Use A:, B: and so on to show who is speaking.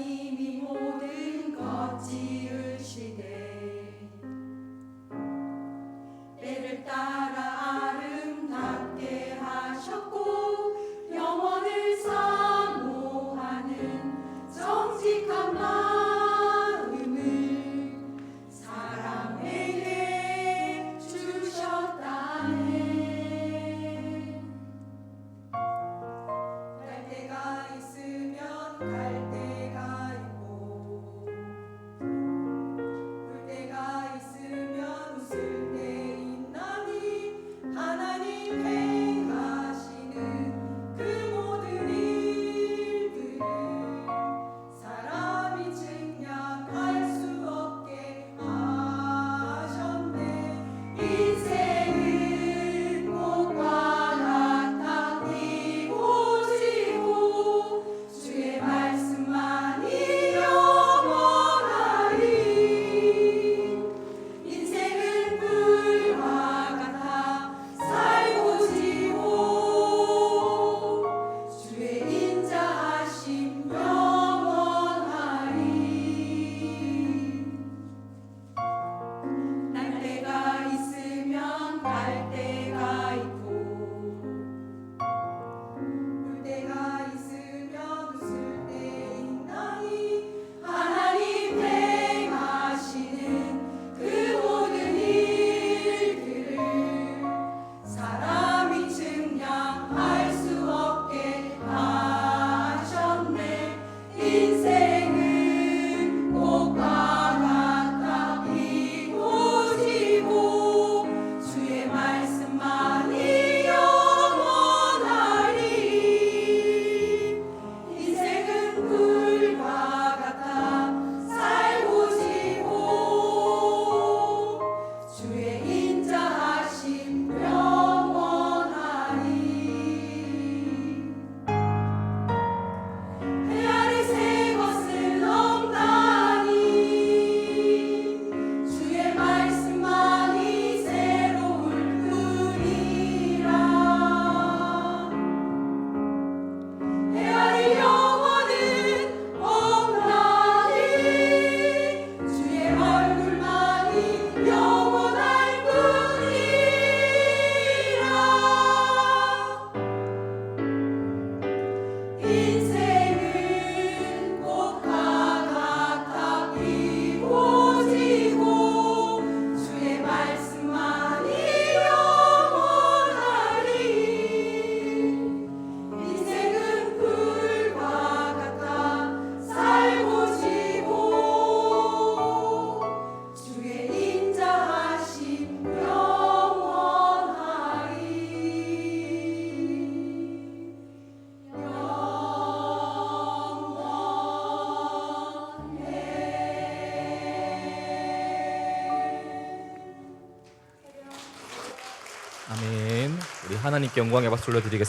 A: 하나님이 모든 것 지으시되 때를 따라
B: 아멘. 우리 하나님께 영광의 박수 올려드리겠습니다.